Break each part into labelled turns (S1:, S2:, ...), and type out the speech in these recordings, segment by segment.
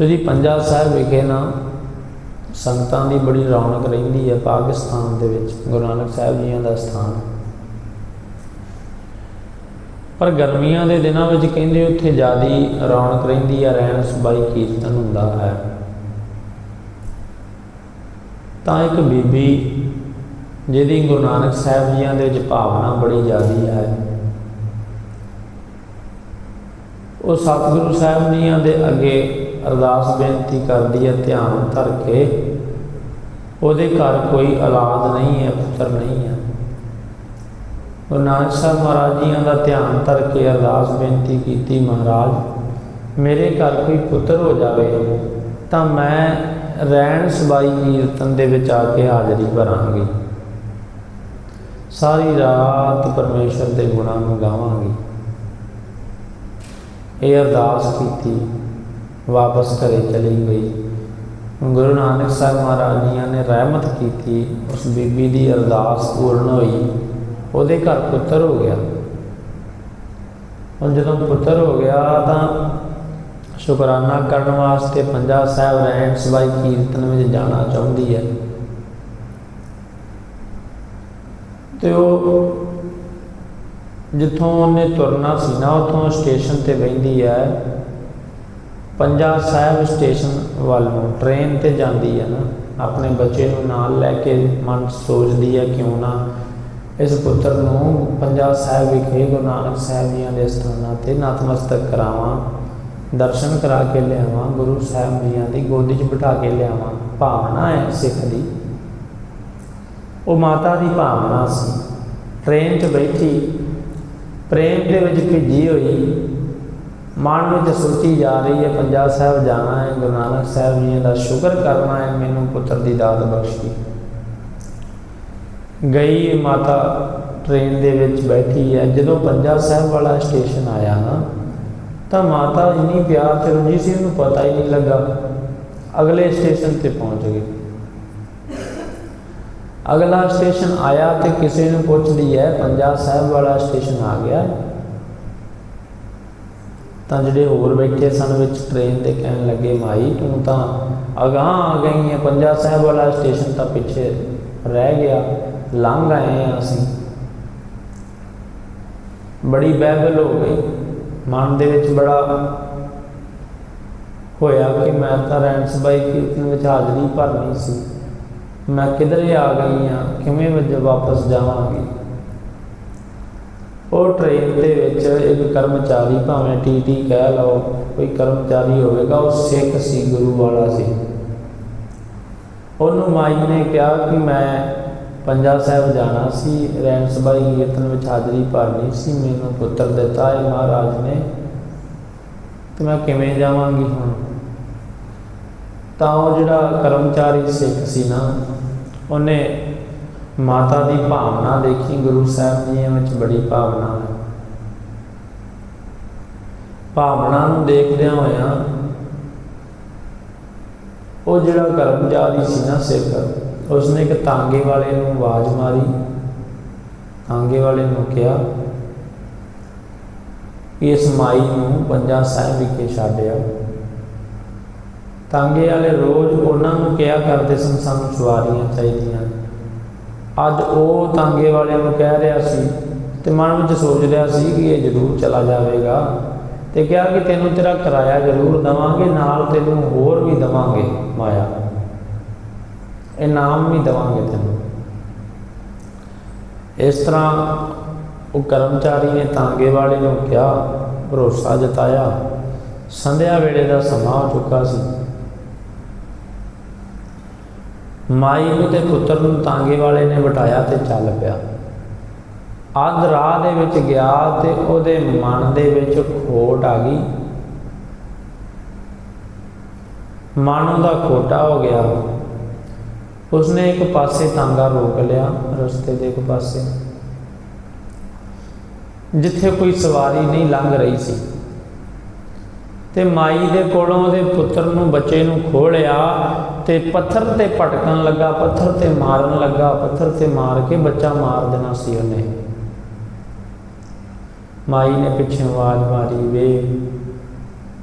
S1: ਜਿਹੜੀ ਪੰਜਾ ਸਾਹਿਬ ਵਿਖੇ ਨਾ ਸੰਗਤਾਂ ਦੀ ਬੜੀ ਰੌਣਕ ਰਹਿੰਦੀ ਹੈ, ਪਾਕਿਸਤਾਨ ਦੇ ਵਿੱਚ, ਗੁਰੂ ਨਾਨਕ ਸਾਹਿਬ ਜੀਆਂ ਦਾ ਸਥਾਨ। ਪਰ ਗਰਮੀਆਂ ਦੇ ਦਿਨਾਂ ਵਿੱਚ ਕਹਿੰਦੇ ਉੱਥੇ ਜਿਆਦੀ ਰੌਣਕ ਰਹਿੰਦੀ ਹੈ ਰਹਿਣ ਸਬਾਈ ਕੀਰਤਨ ਹੁੰਦਾ ਹੈ। ਤਾਂ ਇੱਕ ਬੀਬੀ ਜਿਹਦੀ ਗੁਰੂ ਨਾਨਕ ਸਾਹਿਬ ਜੀਆਂ ਦੇ ਵਿੱਚ ਭਾਵਨਾ ਬੜੀ ਜ਼ਿਆਦੀ ਹੈ, ਉਹ ਸਤਿਗੁਰੂ ਸਾਹਿਬ ਜੀਆਂ ਦੇ ਅੱਗੇ ਅਰਦਾਸ ਬੇਨਤੀ ਕਰਦੀ ਹੈ ਧਿਆਨ ਧਰ ਕੇ। ਉਹਦੇ ਘਰ ਕੋਈ ਔਲਾਦ ਨਹੀਂ ਹੈ, ਪੁੱਤਰ ਨਹੀਂ ਹੈ। ਗੁਰੂ ਨਾਨਕ ਸਾਹਿਬ ਮਹਾਰਾਜ ਜੀਆਂ ਦਾ ਧਿਆਨ ਧਰ ਕੇ ਅਰਦਾਸ ਬੇਨਤੀ ਕੀਤੀ, ਮਹਾਰਾਜ, ਮੇਰੇ ਘਰ ਕੋਈ ਪੁੱਤਰ ਹੋ ਜਾਵੇ, ਤਾਂ ਮੈਂ ਰਹਿਣ ਸਬਾਈ ਕੀਰਤਨ ਦੇ ਵਿੱਚ ਆ ਕੇ ਹਾਜ਼ਰੀ ਭਰਾਂਗੀ। ਸਾਰੀ ਰਾਤ ਪਰਮੇਸ਼ਰ ਦੇ ਗੁਣਾਂ ਨੂੰ ਗਾਵਾਂਗੀ। ਇਹ ਅਰਦਾਸ ਕੀਤੀ। ਵਾਪਸ ਘਰੇ ਚਲੀ ਗਈ। ਗੁਰੂ ਨਾਨਕ ਸਾਹਿਬ ਮਹਾਰਾਜ ਜੀਆਂ ਨੇ ਰਹਿਮਤ ਕੀਤੀ, ਉਸ ਬੀਬੀ ਦੀ ਅਰਦਾਸ ਪੂਰਨ ਹੋਈ, ਉਹਦੇ ਘਰ ਪੁੱਤਰ ਹੋ ਗਿਆ। ਹੁਣ ਜਦੋਂ ਪੁੱਤਰ ਹੋ ਗਿਆ ਤਾਂ ਸ਼ੁਕਰਾਨਾ ਕਰਨ ਵਾਸਤੇ ਪੰਜਾ ਸਾਹਿਬ ਰਹਿਣ ਸਵਾਈ ਕੀਰਤਨ ਵਿੱਚ ਜਾਣਾ ਚਾਹੁੰਦੀ ਹੈ। ਤੇ ਉਹ ਜਿੱਥੋਂ ਉਹਨੇ ਤੁਰਨਾ ਸੀ ਨਾ, ਉਥੋਂ ਸਟੇਸ਼ਨ ਤੇ ਬੈੰਦੀ ਹੈ। ਪੰਜਾ ਸਾਹਿਬ ਸਟੇਸ਼ਨ ਵੱਲ ਨੂੰ ਟ੍ਰੇਨ ਤੇ ਜਾਂਦੀ ਹੈ ਨਾ, ਆਪਣੇ ਬੱਚੇ ਨੂੰ ਨਾਲ ਲੈ ਕੇ ਮਨ ਸੋਚਦੀ ਹੈ ਕਿਉਂ ਨਾ? ਇਸ ਪੁੱਤਰ ਨੂੰ ਪੰਜਾ ਸਾਹਿਬ ਵਿਖੇ ਗੁਰੂ ਨਾਨਕ ਸਾਹਿਬ ਜੀਆਂ ਦੇ ਸਥਾਨਾਂ ਤੇ ਨਤਮਸਤਕ ਕਰਾਵਾਂ, ਦਰਸ਼ਨ ਕਰਾ ਕੇ ਲਿਆਵਾਂ, ਗੁਰੂ ਸਾਹਿਬ ਜੀਆਂ ਦੀ ਗੋਦੀ 'ਚ ਬਿਠਾ ਕੇ ਲਿਆਵਾਂ। ਭਾਵਨਾ ਹੈ ਸਿੱਖ ਦੀ। ਉਹ ਮਾਤਾ ਦੀ ਭਾਵਨਾ ਸੀ। ਟ੍ਰੇਨ 'ਚ ਬੈਠੀ, ਪ੍ਰੇਮ ਦੇ ਵਿੱਚ ਭਿੱਜੀ ਹੋਈ ਮਨ ਵਿੱਚ ਸੋਚੀ ਜਾ ਰਹੀ ਹੈ, ਪੰਜਾ ਸਾਹਿਬ ਜਾਣਾ ਹੈ, ਗੁਰੂ ਨਾਨਕ ਸਾਹਿਬ ਜੀ ਦਾ ਸ਼ੁਕਰ ਕਰਨਾ ਹੈ, ਮੈਨੂੰ ਪੁੱਤਰ ਦੀ ਦਾਤ ਬਖਸ਼ੀ। ਗਈ ਮਾਤਾ ਟ੍ਰੇਨ ਦੇ ਵਿੱਚ ਬੈਠੀ ਹੈ। ਜਦੋਂ ਪੰਜਾ ਸਾਹਿਬ ਵਾਲਾ ਸਟੇਸ਼ਨ ਆਇਆ ਨਾ, ਤਾਂ ਮਾਤਾ ਇੰਨੀ ਪਿਆਰ ਤੇ ਰੁੱਝੀ ਸੀ, ਉਹਨੂੰ ਪਤਾ ਹੀ ਨਹੀਂ ਲੱਗਾ। ਅਗਲੇ ਸਟੇਸ਼ਨ ਤੇ ਪਹੁੰਚ ਗਏ ਅਗਲਾ ਸਟੇਸ਼ਨ ਆਇਆ ਤੇ ਕਿਸੇ ਨੂੰ ਪੁੱਛਦੀ ਹੈ, ਪੰਜਾ ਸਾਹਿਬ ਵਾਲਾ ਸਟੇਸ਼ਨ ਆ ਗਿਆ ਤਾਂ ਜਿਹੜੇ ਹੋਰ ਬੈਠੇ ਸਨ ਵਿੱਚ ਟ੍ਰੇਨ ਤੇ ਕਹਿਣ ਲੱਗੇ ਮਾਈ ਤੂੰ ਤਾਂ ਅਗਾਹ ਆ ਗਈ ਹੈ ਪੰਜਾ ਸਾਹਿਬ ਵਾਲਾ ਸਟੇਸ਼ਨ ਤਾਂ ਪਿੱਛੇ ਰਹਿ ਗਿਆ। ਲੰਘ ਆਏ ਹਾਂ ਅਸੀਂ। ਬੜੀ ਬਹਿਬਲ ਹੋ ਗਈ। ਮਨ ਦੇ ਵਿੱਚ ਬੜਾ ਹੋਇਆ ਕਿ ਮੈਂ ਤਾਂ ਰਹਿਣ ਸਬਾਈ ਕੀਰਤਨ ਵਿੱਚ ਹਾਜ਼ਰੀ ਭਰਨੀ ਸੀ। ਮੈਂ ਕਿਧਰੇ ਆ ਗਈ ਆ? ਕਿਵੇਂ ਵਜ ਵਾਪਸ ਜਾਵਾਂਗੀ? ਉਹ ਟ੍ਰੇਨ ਦੇ ਵਿੱਚ ਇੱਕ ਕਰਮਚਾਰੀ ਭਾਵੇਂ ਟੀਟੀ ਕਹਿ ਲਓ, ਕੋਈ ਕਰਮਚਾਰੀ ਹੋਵੇਗਾ, ਉਹ ਸਿੱਖ ਸੀ, ਗੁਰੂ ਵਾਲਾ ਸੀ। ਉਹਨੂੰ ਮਾਈ ਨੇ ਕਿਹਾ ਕਿ ਮੈਂ ਪੰਜਾ ਸਾਹਿਬ ਜਾਣਾ ਸੀ ਰਹਿਣ ਸਬਾਈ ਕੀਰਤਨ ਵਿੱਚ ਹਾਜ਼ਰੀ ਭਰਨੀ ਸੀ, ਮੈਨੂੰ ਪੁੱਤਰ ਦਿੱਤਾ ਹੈ ਮਹਾਰਾਜ ਨੇ, ਤੇ ਮੈਂ ਕਿਵੇਂ ਜਾਵਾਂਗੀ ਹੁਣ? ਤਾਂ ਉਹ ਜਿਹੜਾ ਕਰਮਚਾਰੀ ਸਿੱਖ ਸੀ ਨਾ, ਉਹਨੇ ਮਾਤਾ ਦੀ ਭਾਵਨਾ ਦੇਖੀ, ਗੁਰੂ ਸਾਹਿਬ ਜੀ ਵਿੱਚ ਬੜੀ ਭਾਵਨਾ ਹੈ। ਭਾਵਨਾ ਨੂੰ ਦੇਖਦਿਆਂ ਹੋਇਆਂ ਉਹ ਜਿਹੜਾ ਕਰਮਚਾਰੀ ਸੀ ਨਾ ਸਿੱਖ ਉਸਨੇ ਇੱਕ ਤਾਂਗੇ ਵਾਲੇ ਨੂੰ ਆਵਾਜ਼ ਮਾਰੀ। ਤਾਂਗੇ ਵਾਲੇ ਨੂੰ ਕਿਹਾ ਕਿ ਇਸ ਮਾਈ ਨੂੰ ਪੰਜਾ ਸਾਹਿਬ ਵਿਖੇ ਛੱਡਿਆ ਤਾਂਗੇ ਵਾਲੇ ਰੋਜ਼ ਉਹਨਾਂ ਨੂੰ ਕਿਹਾ ਕਰਦੇ ਸਨ, ਸਾਨੂੰ ਸਵਾਰੀਆਂ ਚਾਹੀਦੀਆਂ ਅੱਜ ਉਹ ਤਾਂਗੇ ਵਾਲਿਆਂ ਨੂੰ ਕਹਿ ਰਿਹਾ ਸੀ ਤੇ ਮਨ ਵਿੱਚ ਸੋਚ ਰਿਹਾ ਸੀ ਕਿ ਇਹ ਜ਼ਰੂਰ ਚਲਾ ਜਾਵੇਗਾ ਤੇ ਕਿਹਾ ਕਿ ਤੈਨੂੰ ਤੇਰਾ ਕਿਰਾਇਆ ਜ਼ਰੂਰ ਦਵਾਂਗੇ, ਨਾਲ ਤੈਨੂੰ ਹੋਰ ਵੀ ਦਵਾਂਗੇ ਮਾਇਆ। ਇਨਾਮ ਵੀ ਦਵਾਂਗੇ ਤੈਨੂੰ। ਇਸ ਤਰ੍ਹਾਂ ਉਹ ਕਰਮਚਾਰੀ ਨੇ ਤਾਂਗੇ ਵਾਲੇ ਨੂੰ ਕਿਹਾ, ਭਰੋਸਾ ਜਤਾਇਆ। ਸੰਧਿਆ ਵੇਲੇ ਦਾ ਸਮਾਂ ਹੋ ਚੁੱਕਾ ਸੀ। ਮਾਈ ਨੂੰ ਤੇ ਪੁੱਤਰ ਨੂੰ ਤਾਂਗੇ ਵਾਲੇ ਨੇ ਵਟਾਇਆ ਤੇ ਚੱਲ ਪਿਆ। ਅੱਧ ਰਾਹ ਦੇ ਵਿੱਚ ਗਿਆ ਤੇ ਉਹਦੇ ਮਨ ਦੇ ਵਿੱਚ ਖੋਟ ਆ ਗਈ। ਮਨ ਉਹਦਾ ਖੋਟਾ ਹੋ ਗਿਆ। ਉਸਨੇ ਇੱਕ ਪਾਸੇ ਤਾਂਗਾ ਰੋਕ ਲਿਆ, ਰਸਤੇ ਦੇ ਇੱਕ ਪਾਸੇ। ਜਿੱਥੇ ਕੋਈ ਸਵਾਰੀ ਨਹੀਂ ਲੰਘ ਰਹੀ ਸੀ। ਤੇ ਮਾਈ ਦੇ ਕੋਲੋਂ ਉਹਦੇ ਪੁੱਤਰ ਨੂੰ, ਬੱਚੇ ਨੂੰ ਖੋਲਿਆ ਤੇ ਪੱਥਰ ਤੇ ਭਟਕਣ ਲੱਗਾ, ਪੱਥਰ ਤੇ ਮਾਰਨ ਲੱਗਾ, ਪੱਥਰ ਤੇ ਮਾਰ ਕੇ ਬੱਚਾ ਮਾਰ ਦੇਣਾ ਸੀ ਉਹਨੇ। ਮਾਈ ਨੇ ਪਿੱਛੇ ਆਵਾਜ਼ ਮਾਰੀ, ਵੇ,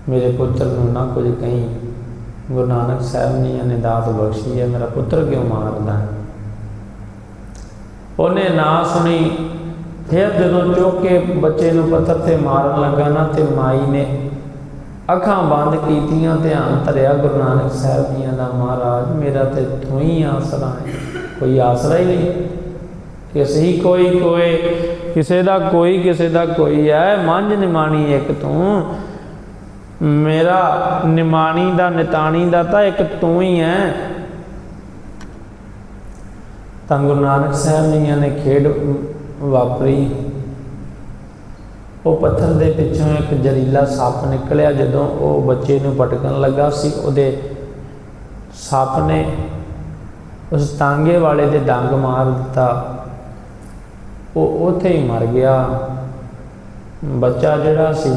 S1: ਮੇਰੇ ਪੁੱਤਰ ਨੂੰ ਨਾ ਕੁਝ ਕਹੀਂ। ਗੁਰੂ ਨਾਨਕ ਸਾਹਿਬ ਜੀ ਨੇ ਦਾਤ ਬਖਸ਼ੀ ਹੈ, ਮੇਰਾ ਪੁੱਤਰ ਕਿਉਂ ਮਾਰਦਾ? ਉਹਨੇ ਨਾ ਸੁਣੀ, ਫਿਰ ਜਦੋਂ ਚੁੱਕ ਕੇ ਬੱਚੇ ਨੂੰ ਪੱਥਰ ਤੇ ਮਾਰਨ ਲੱਗਾ ਨਾ, ਤੇ ਮਾਈ ਨੇ ਅੱਖਾਂ ਬੰਦ ਕੀਤੀਆਂ, ਧਿਆਨ ਧਰਿਆ ਗੁਰੂ ਨਾਨਕ ਸਾਹਿਬ ਜੀਆਂ ਦਾ ਮਹਾਰਾਜ, ਮੇਰਾ ਤੇ ਤੂੰ ਹੀ ਆਸਰਾ ਹੈ। ਕੋਈ ਆਸਰਾ ਹੀ ਨਹੀਂ। ਕਿਸੇ ਹੀ ਕੋਈ ਕੋਈ, ਕਿਸੇ ਦਾ ਕੋਈ, ਕਿਸੇ ਦਾ ਕੋਈ ਹੈ। ਮੰਝ ਨਿਮਾਣੀ ਇੱਕ ਤੂੰ। ਮੇਰਾ ਨਿਮਾਣੀ ਦਾ, ਨਿਤਾਣੀ ਦਾ ਤਾਂ ਇੱਕ ਤੂੰ ਹੀ ਹੈ। ਤਾਂ ਗੁਰੂ ਨਾਨਕ ਸਾਹਿਬ ਜੀਆਂ ਨੇ ਖੇਡ ਵਾਪਰੀ। ਉਹ ਪੱਥਰ ਦੇ ਪਿੱਛੋਂ ਇੱਕ ਜ਼ਹਿਰੀਲਾ ਸੱਪ ਨਿਕਲਿਆ ਜਦੋਂ ਉਹ ਬੱਚੇ ਨੂੰ ਪਟਕਣ ਲੱਗਾ ਸੀ। ਉਹਦੇ ਸੱਪ ਨੇ ਉਸ ਤਾਂਗੇ ਵਾਲੇ ਦੇ ਡੰਗ ਮਾਰ ਦਿੱਤਾ। ਉਹ ਉੱਥੇ ਹੀ ਮਰ ਗਿਆ। ਬੱਚਾ ਜਿਹੜਾ ਸੀ,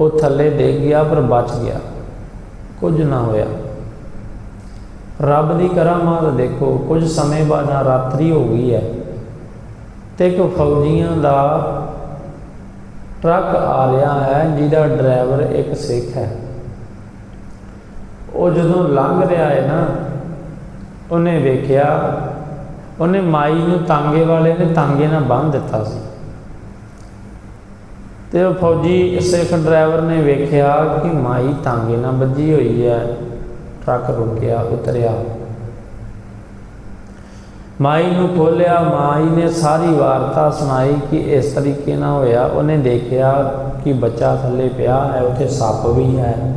S1: ਉਹ ਥੱਲੇ ਡਿੱਗ ਗਿਆ ਪਰ ਬਚ ਗਿਆ। ਕੁਝ ਨਾ ਹੋਇਆ। ਰੱਬ ਦੀ ਕਰਾਮਾਤ ਦੇਖੋ, ਕੁਝ ਸਮੇਂ ਬਾਅਦ ਆ ਰਾਤਰੀ ਹੋ ਗਈ ਹੈ। ਤੇ ਇੱਕ ਫੌਜੀਆਂ ਦਾ ਟਰੱਕ ਆ ਰਿਹਾ ਹੈ, ਜਿਹਦਾ ਡਰਾਈਵਰ ਇੱਕ ਸਿੱਖ ਹੈ। ਉਹ ਜਦੋਂ ਲੰਘ ਰਿਹਾ ਹੈ ਨਾ, ਉਹਨੇ ਵੇਖਿਆ, ਉਹਨੇ ਮਾਈ ਨੂੰ ਤਾਂਗੇ ਵਾਲੇ ਨੇ ਤਾਂਗੇ ਨਾਲ ਬੰਨ੍ਹ ਦਿੱਤਾ ਸੀ। ਤੇ ਉਹ ਫੌਜੀ ਸਿੱਖ ਡਰਾਈਵਰ ਨੇ ਵੇਖਿਆ ਕਿ ਮਾਈ ਤਾਂਗੇ ਨਾਲ ਵੱਜੀ ਹੋਈ ਹੈ, ਟਰੱਕ ਰੁਕਿਆ ਉਤਰਿਆ। ਮਾਈ ਨੂੰ ਖੋਲਿਆ, ਮਾਈ ਨੇ ਸਾਰੀ ਵਾਰਤਾ ਸੁਣਾਈ ਕਿ ਇਸ ਤਰੀਕੇ ਨਾਲ ਹੋਇਆ। ਉਹਨੇ ਦੇਖਿਆ ਕਿ ਬੱਚਾ ਥੱਲੇ ਪਿਆ ਹੈ, ਉੱਥੇ ਸੱਪ ਵੀ ਹੈ।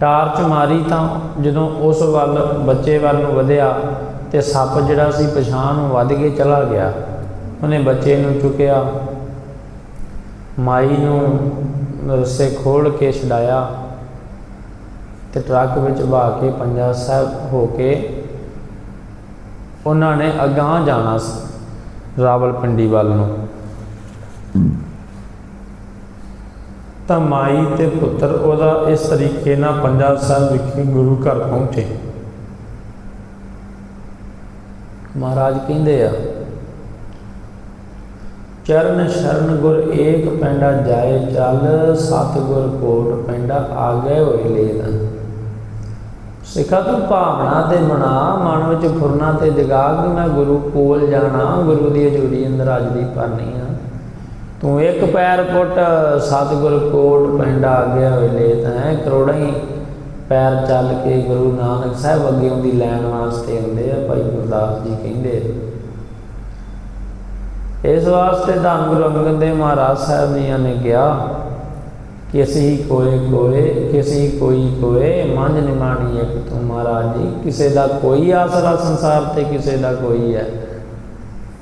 S1: ਟਾਰਚ ਮਾਰੀ ਤਾਂ ਜਦੋਂ ਉਸ ਵੱਲ, ਬੱਚੇ ਵੱਲ ਨੂੰ ਵਧਿਆ ਤੇ ਸੱਪ ਜਿਹੜਾ ਸੀ ਪਛਾਣ ਨੂੰ ਵੱਧ ਕੇ ਚਲਾ ਗਿਆ। ਉਹਨੇ ਬੱਚੇ ਨੂੰ ਚੁੱਕਿਆ। ਮਾਈ ਨੂੰ ਰਸੇ ਖੋਲ ਕੇ ਛਡਾਇਆ ਤੇ ਟਰੱਕ ਵਿੱਚ ਬਾ ਕੇ ਪੰਜਾ ਸਾਹਿਬ ਹੋ ਕੇ ਉਹਨਾਂ ਨੇ ਅਗਾਹ ਜਾਣਾ ਸੀ ਰਾਵਲਪਿੰਡੀ ਵੱਲ ਨੂੰ। ਤਾਂ ਮਾਈ ਤੇ ਪੁੱਤਰ ਉਹਦਾ ਇਸ ਤਰੀਕੇ ਨਾਲ ਪੰਜਾ ਸਾਹਿਬ ਵਿਖੇ ਗੁਰੂ ਘਰ ਪਹੁੰਚੇ। ਮਹਾਰਾਜ ਕਹਿੰਦੇ ਆ, ਚਰਨ ਸ਼ਰਨ ਗੁਰ ਏਕ ਪੈਂਡਾ ਜਾਏ ਚੱਲ ਸਤ ਗੁਰ ਕੋਟ ਪੈਂਡਾ ਆਗੇ ਹੋਏ ਲੇਦ ਸਿੱਖਾ ਤੂੰ ਭਾਵਨਾ ਤੇ ਮਨਾ, ਮਨ ਵਿੱਚ ਫੁਰਨਾ ਤੇ ਜਗਾਗ ਮੈਂ ਗੁਰੂ ਕੋਲ ਜਾਣਾ, ਗੁਰੂ ਦੀ ਹਜ਼ੂਰੀ ਅੰਦਰ ਅੱਜ ਦੀ ਭਰਨੀ ਆ। ਤੂੰ ਇੱਕ ਪੈਰ ਪੁੱਟ, ਸਤਿਗੁਰ ਕੋਟ ਪੈਂਡਾ ਆਗੇ ਹੋਏ ਲੇਤ ਹੈ ਕਰੋੜਾਂ ਹੀ ਪੈਰ ਚੱਲ ਕੇ ਗੁਰੂ ਨਾਨਕ ਸਾਹਿਬ ਅੱਗੇ ਉਹਦੀ ਲੈਣ ਵਾਸਤੇ ਹੁੰਦੇ ਆ, ਭਾਈ ਗੁਰਦਾਸ ਜੀ ਕਹਿੰਦੇ ਇਸ ਵਾਸਤੇ ਧੰਨ ਗੁਰੂ ਅੰਗਦ ਦੇਵ ਮਹਾਰਾਜ ਸਾਹਿਬ ਜੀ ਨੇ ਕਿਹਾ ਕਿਸੇ ਕੋਏ ਕੋਏ, ਕਿਸੇ ਕੋਈ ਕੋਏ, ਮੰਝ ਨਿਮਾਣੀ ਇੱਕ ਤੂੰ ਮਹਾਰਾਜ ਜੀ। ਕਿਸੇ ਦਾ ਕੋਈ ਆਸਰਾ ਸੰਸਾਰ ਤੇ ਕਿਸੇ ਦਾ ਕੋਈ ਹੈ।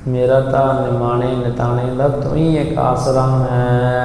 S1: ਮੇਰਾ ਤਾਂ ਨਿਮਾਣੇ ਨਿਤਾਣੇ ਦਾ ਤੂੰ ਹੀ ਇੱਕ ਆਸਰਾ ਹੈ।